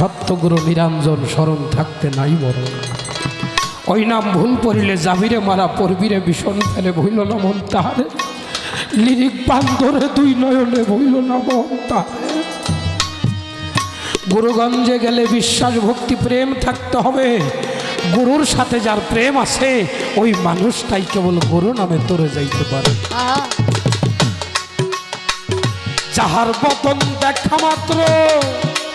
সত্যগুরু নিরঞ্জন স্মরণ থাকতে নাই বড় ওই নাম ভুল পড়িলে জাবিরে মারা পড়বিরে ভীষণ ফেলে ভইল না মন তাহারে। লিরিক বান্ধরে দুই নয়নে ভইল না মন তাহারে। গুরুগঞ্জে গেলে বিশ্বাস ভক্তি প্রেম থাকতে হবে। গুরুর সাথে যার প্রেম আছে ওই মানুষটাই কেবল গুরু নামে তরে যাইতে পারে। যাহার বতন দেখা মাত্র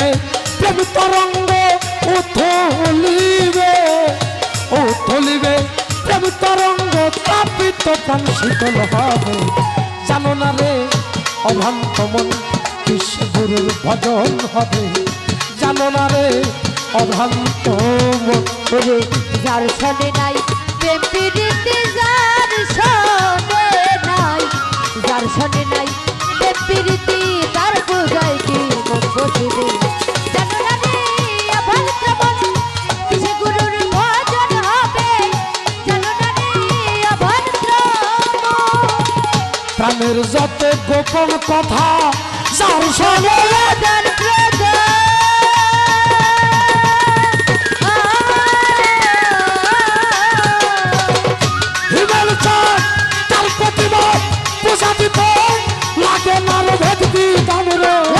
উথলিবে প্রেম তরঙ্গ উথলিবে উথলিবে প্রেম তরঙ্গ তাপিত প্রাণ শীতল হবে জানো না রে অভ্রান্ত মন কৃষ্ণ গুরুর ভজন হবে। জানো না রে অভ্রান্ত মন যার নাই, প্রেম প্রীতি যার নাই যার নাই প্রাণের যত গোপন কথা যার সঙ্গে তার প্রতিবাদ পূজা দিত লাগে না ভেদ দিতাম রে?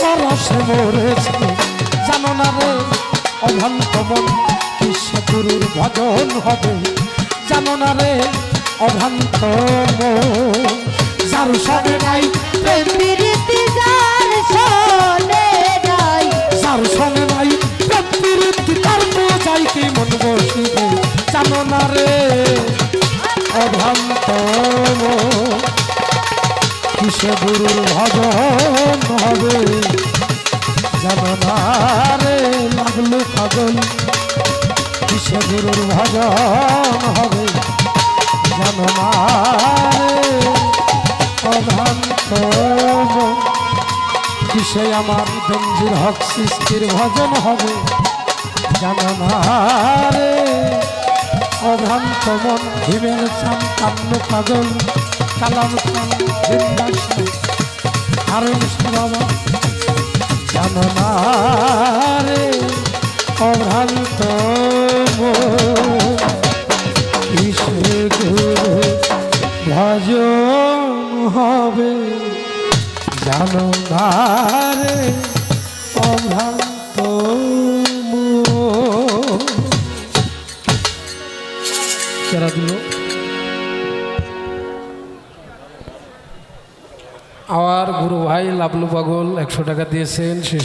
পরশে মরেছে জানো না রে, অভ্রান্ত মন কৃষ্ণ গুরুর ভজন হবে? জানো না রে, অভ্রান্ত মন যার সবে নাই যার শোনে নাই। প্রীতি তার বোঝাই কি মন বসিবে? জানো না রে, অভ্রান্ত কিসে গুরুর ভজন হবে। জানো লাগল পাগল কিসে গুরুর ভজন হবে। জানো না রে আমার বঞ্জির হক সৃষ্টির ভজন হবে। জানো না অভ্রান্ত মন, হিমেল চান কান্ন পাগল, কালাম খান বৃন্দাসন হারুন বাবা। জানো না রে অভ্রান্ত কিসে গুরু, ভজন হবে। জানো রে অভ্রান্ত কেরা দিল আমার গুরু ভাই লাবলু পাগল একশো টাকা দিয়েছেন সে